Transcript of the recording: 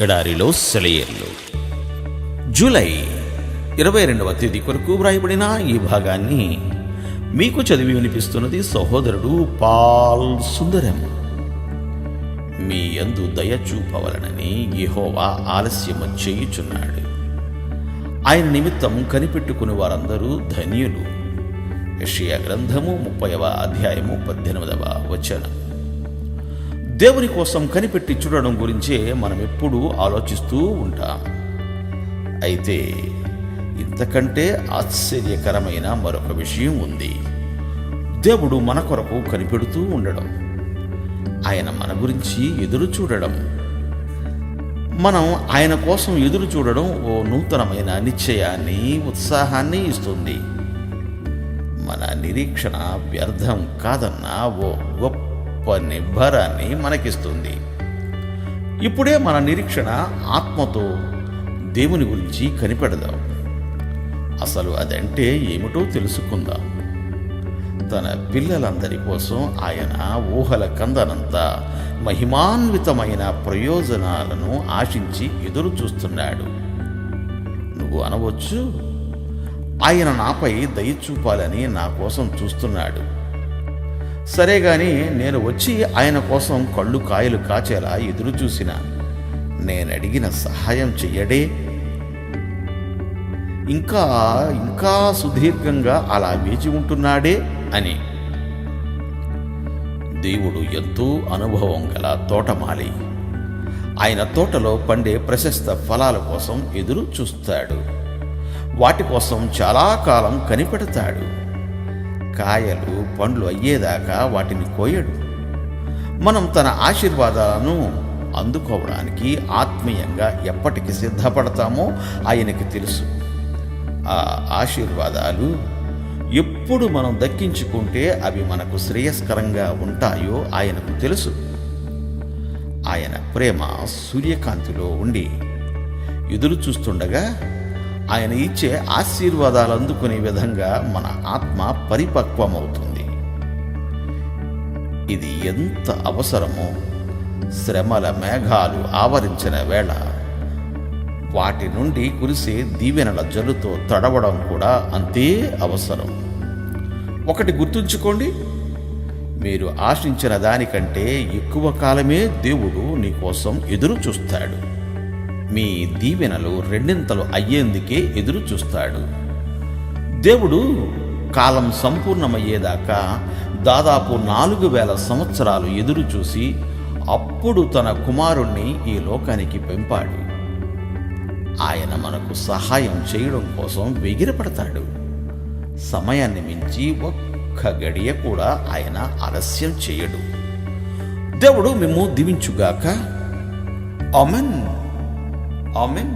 ఎడారిలో సెలయేర్లు. జూలై ఇరవై రెండవ తేదీ కొరకు వ్రాయబడిన ఈ భాగాన్ని మీకు చదివి వినిపిస్తున్నది సహోదరుడు పాల్ సుందరం. మీ యందు దయ చూపవలనని యహోవా ఆలస్యము చేయుచున్నాడు. ఆయన నిమిత్తం కనిపెట్టుకుని వారందరూ ధన్యులు. యషియా గ్రంథము ముప్పైవ అధ్యాయము పద్దెనిమిదవ వచనం. దేవుని కోసం కనిపెట్టి చూడడం గురించే మనం ఎప్పుడూ ఆలోచిస్తూ ఉంటాం. అయితే ఇంతకంటే ఆశ్చర్యకరమైన మరొక విషయం ఉంది. దేవుడు మన కొరకు కనిపెడుతూ ఉండడం. ఆయన మన గురించి ఎదురు చూడడం. మనం ఆయన కోసం ఎదురు చూడడం ఓ నూతనమైన నిశ్చయాన్ని ఉత్సాహాన్ని ఇస్తుంది. మన నిరీక్షణ వ్యర్థం కాదన్న ఓ గొప్ప నిబ్బరాన్ని మనకిస్తుంది. ఇప్పుడే మన నిరీక్షణ ఆత్మతో దేవుని గురించి కనిపెడదాం. అసలు అదంటే ఏమిటో తెలుసుకుందాం. తన పిల్లలందరి కోసం ఆయన ఊహల కందనంత మహిమాన్వితమైన ప్రయోజనాలను ఆశించి ఎదురు చూస్తున్నాడు. నువ్వు అనవచ్చు ఆయన నాపై దయ చూపాలని నా కోసం చూస్తున్నాడు. సరే గాని నేను వచ్చి ఆయన కోసం కళ్ళు కాయలు కాచేలా ఎదురు చూసిన నేను అడిగిన సహాయం చెయ్యడే. ఇంకా ఇంకా సుదీర్ఘంగా అలా వేచి ఉంటున్నాడే అని. దేవుడు ఎంతో అనుభవం గల తోటమాలి. ఆయన తోటలో పండే ప్రశస్త ఫలాల కోసం ఎదురు చూస్తాడు. వాటి కోసం చాలా కాలం కనిపెడతాడు. కాయలు పండ్లు అయ్యేదాకా వాటిని కోయడు. మనం తన ఆశీర్వాదాలను అందుకోవడానికి ఆత్మీయంగా ఎప్పటికి సిద్ధపడతామో ఆయనకి తెలుసు. ఆ ఆశీర్వాదాలు ఎప్పుడు మనం దక్కించుకుంటే అవి మనకు శ్రేయస్కరంగా ఉంటాయో ఆయనకు తెలుసు. ఆయన ప్రేమ సూర్యకాంతిలో ఉండి ఎదురు చూస్తుండగా ఆయన ఇచ్చే ఆశీర్వాదాలు అందుకునే విధంగా మన ఆత్మ పరిపక్వమవుతుంది. ఇది ఎంత అవసరమో శ్రమల మేఘాలు ఆవరించిన వేళ వాటి నుండి కురిసే దీవెనల జల్లుతో తడవడం కూడా అంతే అవసరం. ఒకటి గుర్తుంచుకోండి మీరు ఆశించిన దానికంటే ఎక్కువ కాలమే దేవుడు నీకోసం ఎదురు చూస్తాడు మీ దీవెనలు రెండింతలు అయ్యేందుకే ఎదురు చూస్తాడు. దేవుడు కాలం సంపూర్ణమయ్యేదాకా దాదాపు నాలుగు వేల సంవత్సరాలు ఎదురు చూసి అప్పుడు తన కుమారుణ్ణి ఈ లోకానికి పెంపాడు. ఆయన మనకు సహాయం చేయడం కోసం వెగిరపడతాడు. సమయాన్ని మించి ఒక్క గడియ కూడా ఆయన ఆలస్యం చేయడు. దేవుడు మేము దీవించుగాక. Amen amen